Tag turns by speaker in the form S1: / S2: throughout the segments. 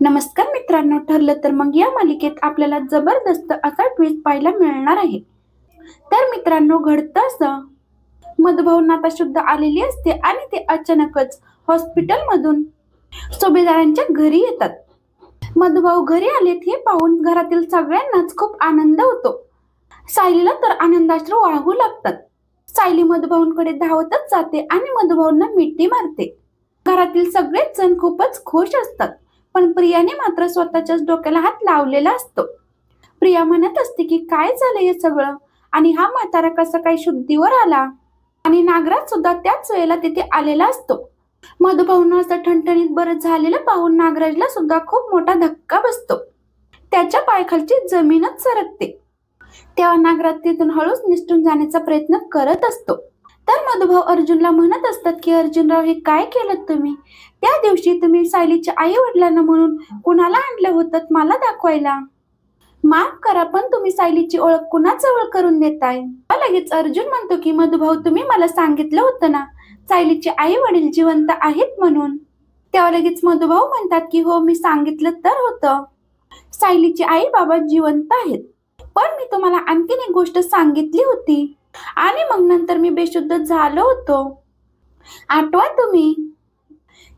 S1: नमस्कार मित्रांनो ठरलं तर मग या मालिकेत आपल्याला जबरदस्त असा ट्विस्ट पाहायला मिळणार आहे. तर मित्रांनो घडतं असं. मधुभाऊ आता शुद्ध आलेली असते आणि ते अचानकच हॉस्पिटलमधून सुभेदारांच्या घरी येतात. मधुभाऊ घरी आलेत हे पाहून घरातील सगळ्यांनाच खूप आनंद होतो. सायलीला तर आनंदाश्रू वाहू लागतात. सायली मधुभाऊंकडे धावतच जाते आणि मधुभाऊंना मिठी मारते. घरातील सगळेच जण खूपच खुश असतात. पण प्रियाने मात्र स्वतःच्याच डोक्याला हात लावलेला असतो. प्रिया म्हणत असते की काय झालं हे सगळं? आणि हा म्हातारा कसा काय शुद्धीवर आला? आणि नागराज सुद्धा त्याच वेळेला तिथे आलेला असतो. मधुभाऊन असं ठणठणीत बरं झालेलं पाहून नागराजला सुद्धा खूप मोठा धक्का बसतो. त्याच्या पायखालची जमीनच सरकते. तेव्हा नागराज तिथून हळूच निसटून जाण्याचा प्रयत्न करत असतो. तर मधुभाऊ अर्जुनला म्हणत असतात की अर्जुनराव हे काय केलं तुम्ही? त्या दिवशी तुम्ही सायलीच्या आई वडिलांना म्हणून कुणाला आणलं होतं मला दाखवायला? माफ करा पण तुम्ही सायलीची ओळख कुणाजवळ करून देताय? लगेच अर्जुन म्हणतो की मधुभाऊ तुम्ही मला सांगितलं होतं ना सायलीचे आई वडील जिवंत आहेत म्हणून. तेव्हा लगेच मधुभाऊ म्हणतात की हो मी सांगितलं तर होतं. सायलीचे आई बाबा जिवंत आहेत. पण मी तुम्हाला आणखीन एक गोष्ट सांगितली होती. आणि मग नंतर मी बेशुद्ध झालो होतो. आठवा तुम्ही?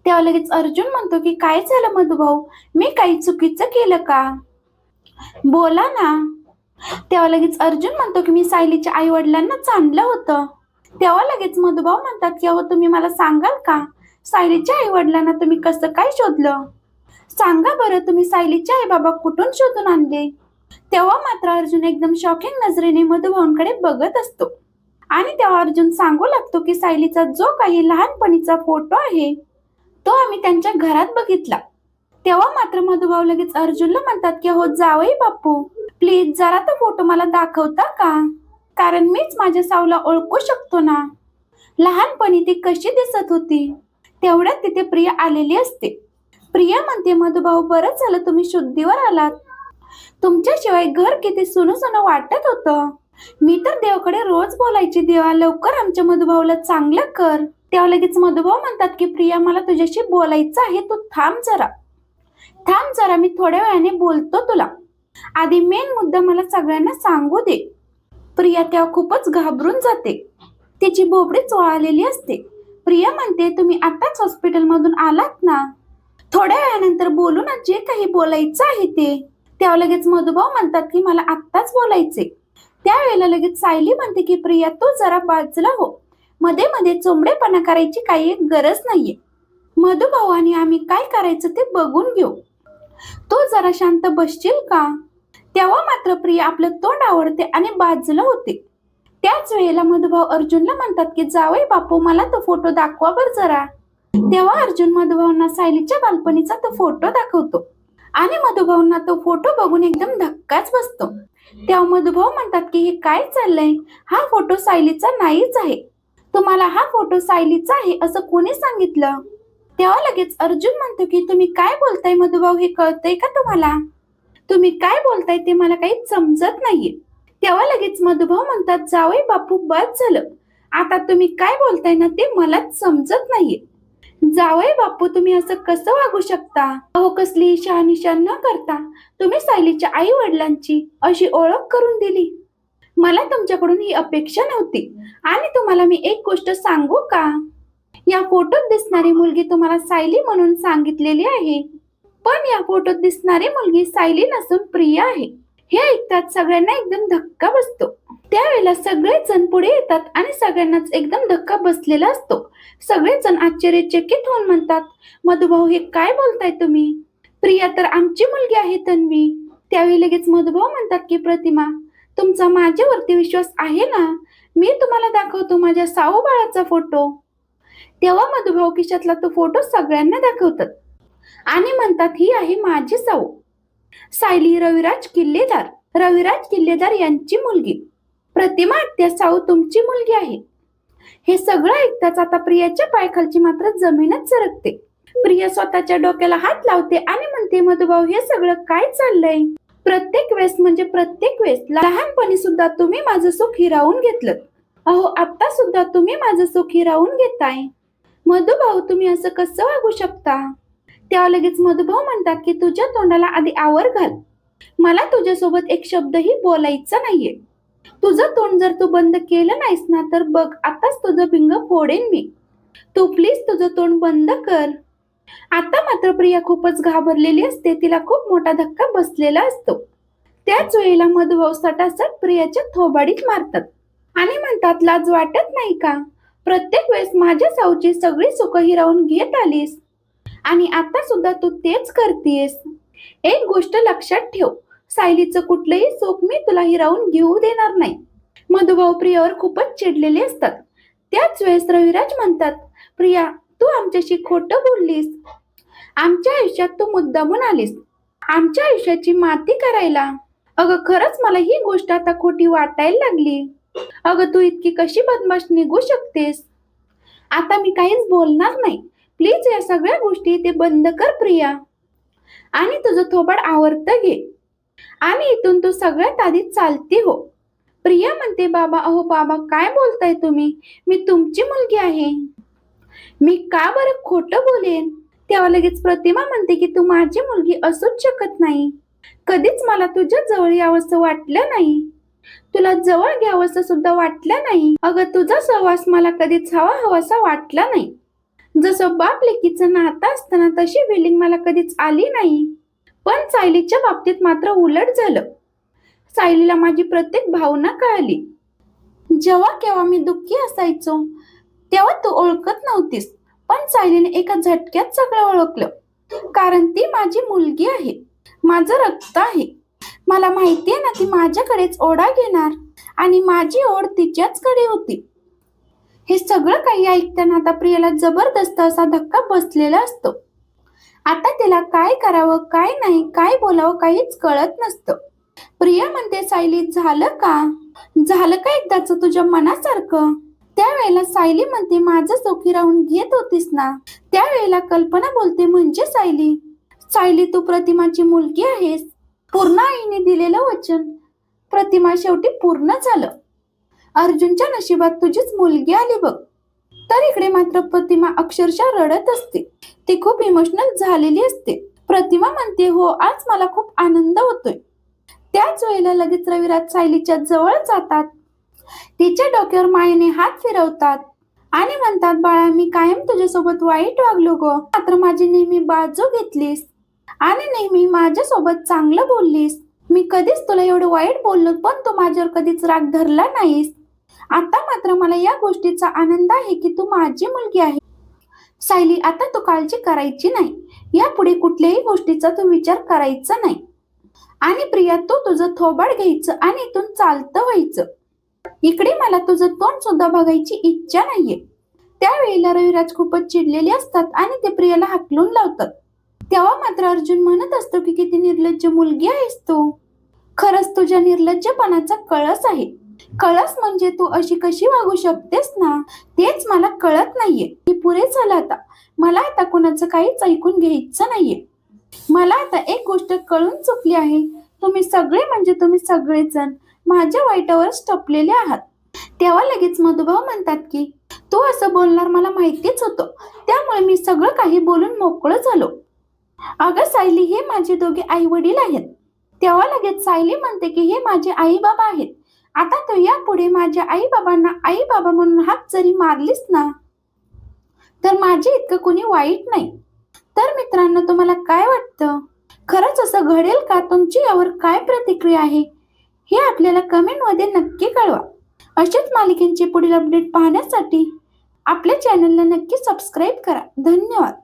S1: तेव्हा लगेच अर्जुन म्हणतो की काय झालं मधुभाऊ? मी काही चुकीचं केलं का? बोला ना. तेव्हा लगेच अर्जुन म्हणतो की मी सायलीच्या आई वडिलांना आणलं होतं. तेव्हा लगेच मधुभाऊ म्हणतात की अहो तुम्ही मला सांगाल का? सायलीच्या आई वडिलांना तुम्ही कसं काय शोधलं? सांगा बरं तुम्ही सायलीचे आई बाबा कुठून शोधून आणले? तेव्हा मात्र अर्जुन एकदम शॉकिंग नजरेने मधुभाऊंकडे बघत असतो. आणि तेव्हा अर्जुन सांगू लागतो की सायलीचा जो काही लहानपणीचा फोटो आहे तो आम्ही त्यांच्या घरात बघितला. तेव्हा मात्र मधुभाऊ लगेच अर्जुनला म्हणतात की हो जावई बापू. प्लीज जरा तो फोटो मला दाखवता का? कारण मीच माझ्या सावला ओळखू शकतो ना. लहानपणी ती कशी दिसत होती? तेवढ्यात तिथे प्रिया आलेली असते. प्रिया म्हणते मधुभाऊ बरं झालं तुम्ही शुद्धीवर आलात. तुमच्याशिवाय घर किती सुनू सुनं वाटत होतं. मी तर देवाकडे रोज बोलायची देवा लवकर आमच्या मधुभाऊला चांगलं कर. तेव्हा लगेच मधुभाऊ म्हणतात की प्रिया मला तुझ्याशी बोलायचं आहे तू थांब जरा. थांब जरा मी थोड्या वेळाने बोलतो तुला. आधी मेन मुद्दा मला सगळ्यांना सांगू दे. प्रिया तेव्हा खूपच घाबरून जाते. तिची बोबडीच चोळालेली असते. प्रिया म्हणते तुम्ही आताच हॉस्पिटलमधून आलात ना? थोड्या वेळानंतर बोलू ना जे काही बोलायचं आहे ते. तेव्हा लगेच मधुभाऊ म्हणतात की मला आत्ताच बोलायचे त्यावेळेला लगेच सायली म्हणते की प्रिया तू जरा बाजला हो. मध्ये मध्ये चोंबडेपणा करायची काही गरज नाहीये. मधुभाऊ आणि आम्ही काय करायचं ते बघून घेऊ. तू जरा शांत बसशील का? तेव्हा मात्र प्रिया आपलं तोंड आवडते आणि बाजलं होते. त्याच वेळेला मधुभाऊ अर्जुनला म्हणतात की जावई बापू मला तो फोटो दाखवा बर जरा. तेव्हा अर्जुन मधुभाऊंना सायलीच्या बालपणीचा तो फोटो दाखवतो. आणि मधुभाऊंना तो फोटो बघून एकदम धक्काच बसतो. तेव्हा मधुभाऊ म्हणतात की हे काय चाललंय? हा फोटो सायलीचा नाहीच आहे. तुम्हाला हा फोटो सायलीचा आहे असं कोणी सांगितलं? तेव्हा लगेच अर्जुन म्हणतो की तुम्ही काय बोलताय मधुभाऊ? हे कळतंय का तुम्हाला? तुम्ही काय बोलताय ते मला काही समजत नाहीये. तेव्हा लगेच मधुभाऊ म्हणतात जावई बापू बस झालं. आता तुम्ही काय बोलताय ना ते मलाच समजत नाहीये. जावय बापू तुम्ही असं कसं वागू शकता? अहो कसली शहानिशा न करता तुम्ही सायलीच्या आई वडिलांची अशी ओळख करून दिली. मला तुमच्याकडून ही अपेक्षा नव्हती. आणि तुम्हाला मी एक गोष्ट सांगू का? या फोटोत दिसणारी मुलगी तुम्हाला सायली म्हणून सांगितलेली आहे. पण या फोटोत दिसणारी मुलगी सायली नसून प्रिया आहे. हे ऐकतात सगळ्यांना एकदम धक्का बसतो. त्यावेळेला सगळेच जण पुढे येतात आणि सगळ्यांनाच एकदम धक्का बसलेला असतो. सगळेच जण आश्चर्यचकित होऊन म्हणतात मधुभाऊ हे काय बोलताय तुम्ही? प्रिया तर आमची मुलगी आहे तन्वी. त्यावेळी लगेच मधुभाऊ म्हणतात की प्रतिमा तुमचा माझ्यावरती विश्वास आहे ना? मी तुम्हाला दाखवतो माझ्या साऊ बाळाचा फोटो. तेव्हा मधुभाऊ किशातला तो फोटो सगळ्यांना दाखवतात आणि म्हणतात ही आहे माझी साऊ. सायली रविराज किल्लेदार. रविराज किल्लेदार यांची मुलगी. प्रतिमा आत्या साऊ तुमची मुलगी आहे. हे सगळं ऐकताच आता प्रियाच्या पायखालची मात्र जमीनच सरकते. प्रिया स्वतःच्या डोक्याला हात लावते आणि म्हणते मधुभाऊ हे सगळं काय चाललंय? प्रत्येक वेळेस म्हणजे प्रत्येक वेळेस लहानपणी सुद्धा तुम्ही माझं सुख हिरावून घेतलं. अहो आता सुद्धा तुम्ही माझं सुख हिरावून घेताय. मधुभाऊ तुम्ही असं कसं वागू शकता? तेव्हा लगेच मधुभाऊ म्हणतात की तुझ्या तोंडाला आधी आवर घाल. मला तुझ्यासोबत एक शब्दही बोलायचा नाहीये. तुझं तोंड जर तू बंद केलं नाहीस ना तर बघ आताच तुझं भिंग फोडेन मी. तू प्लीज तुझं तोंड बंद कर. आता मात्र प्रिया खूपच घाबरलेली असते. तिला खूप मोठा धक्का बसलेला असतो. त्याच वेळेला मधुभाऊ सटासट प्रियाच्या थोबाडीत मारतात. आणि म्हणतात लाज वाटत नाही का? प्रत्येक वेळेस माझ्या साऊची सगळी सुख हिरावून घेत आलीस. आणि आता सुद्धा तू तेच करतेस एक गोष्ट लक्षात ठेव. सायलीचं कुठलंही सुख मी तुला हिरावून घेऊ देणार नाही. मधुभाऊ प्रियावर खूपच चिडलेले असतात. त्याच वेळेस रविराज म्हणतात प्रिया तू आमच्याशी खोटं बोललीस. आमच्या आयुष्यात तू मुद्दामून आलीस. आमच्या आयुष्याची माती करायला. अगं खरंच मला ही गोष्ट आता खोटी वाटायला लागली. अगं तू इतकी कशी बदमाश निघू शकतेस? आता मी काहीच बोलणार नाही. प्लीज या सगळ्या गोष्टी ते बंद कर प्रिया. आणि तुझं थोबाड आवर्त घे. आणि इथून तू सगळ्यात आधी चालती हो. प्रिया म्हणते बाबा अहो बाबा काय बोलताय तुम्ही? मी तुमची मुलगी आहे. मी का बरं खोटं बोलेन? तेव्हा लगेच प्रतिमा म्हणते की तू माझी मुलगी असूच शकत नाही. कधीच मला तुझ्या जवळ यावंसं वाटलं नाही. तुला जवळ घ्यावंसं सुद्धा वाटलं नाही. अगं तुझा सहवास मला कधीच हवा हवासा वाटला नाही. जसं बाप लेकीचं नातं असताना तशी फिलिंग मला कधीच आली नाही. पण सायलीच्या बाबतीत मात्र उलट झालं. सायलीला माझी प्रत्येक भावना कळाली. जेव्हा केव्हा मी दुःखी असायचो तेव्हा तू ओळखत नव्हतीस पण सायलीने एका झटक्यात सगळं ओळखलं. कारण ती माझी मुलगी आहे माझं रक्त आहे. मला माहितीये ना ती माझ्याकडेच ओढा घेणार आणि माझी ओढ तिच्याचकडे होती. हे सगळं काही ऐकताना आता प्रियाला जबरदस्त असा धक्का बसलेला असतो. आता त्याला काय करावं काय नाही काय बोलावं काहीच कळत नसतं. प्रिया म्हणते सायली झालं का? झालं का एकदाच तुझ्या मनासारखं? त्यावेळेला सायली म्हणते माझं चौकी राहून घेत होतीस ना? त्यावेळेला कल्पना बोलते म्हणजे सायली? सायली तू प्रतिमाची मुलगी आहेस. पूर्ण आईने दिलेलं वचन. प्रतिमा शेवटी पूर्ण झालं. अर्जुनच्या नशिबात तुझीच मुलगी आली बघ. तर इकडे मात्र प्रतिमा अक्षरशः रडत असते. ती खूप इमोशनल झालेली असते. प्रतिमा म्हणते हो आज मला खूप आनंद होतोय. त्याच वेळेला लगेच रविराज सायलीच्या जवळ जातात. तिच्या डोक्यावर मायेने हात फिरवतात आणि म्हणतात बाळा मी कायम तुझ्यासोबत वाईट वागलो ग. मात्र माझी नेहमी बाजू घेतलीस आणि नेहमी माझ्यासोबत चांगलं बोललीस. मी कधीच तुला एवढं वाईट बोललो पण तू माझ्यावर कधीच राग धरला नाहीस. आता मात्र मला या गोष्टीचा आनंद आहे की तू माझी मुलगी आहे. सायली आता तू काळजी करायची नाही. यापुढे कुठल्याही गोष्टीचा तू विचार करायचा नाही. आणि प्रिया तू तुझं थोबाड घ्यायचं आणि इथून चालतं व्हायचं. इकडे मला तुझं तोंड सुद्धा बघायची इच्छा नाहीये. त्यावेळेला रविराज खूपच चिडलेले असतात आणि ते प्रियाला हाकलून लावतात. तेव्हा मात्र अर्जुन म्हणत असतो की किती निर्लज्ज मुलगी आहेस तू. खरंच तुझ्या निर्लज्जपणाचा कळस आहे. कळस म्हणजे तू अशी कशी वागू शकतेस ना? तेच मला कळत नाहीये. की पुरे झालं आता. मला आता कुणाचं काहीच ऐकून घ्यायचं नाहीये. मला आता एक गोष्ट कळून चुकली आहे. तुम्ही सगळे म्हणजे तुम्ही सगळेजण माझ्या वाईटावरच टपलेले आहात. तेव्हा लगेच मधुभाव म्हणतात की तू असं बोलणार मला माहितीच होतं. त्यामुळे मी सगळं काही बोलून मोकळं झालो. अगं सायली हे माझे दोघे आई वडील आहेत. तेव्हा लगेच सायली म्हणते की हे माझे आई बाबा आहेत. आता तू यापुढे माझ्या आई बाबांना आई बाबा म्हणून हात जरी मारलीस ना तर माझे इतकं कोणी वाईट नाही. तर मित्रांनो तुम्हाला काय वाटतं? खरंच असं घडेल का? तुमची यावर काय प्रतिक्रिया आहे? हे आपल्याला कमेंटमध्ये नक्की कळवा. अशाच मालिकेंचे पुढील अपडेट पाहण्यासाठी आपल्या चॅनलला नक्की सबस्क्राईब करा. धन्यवाद.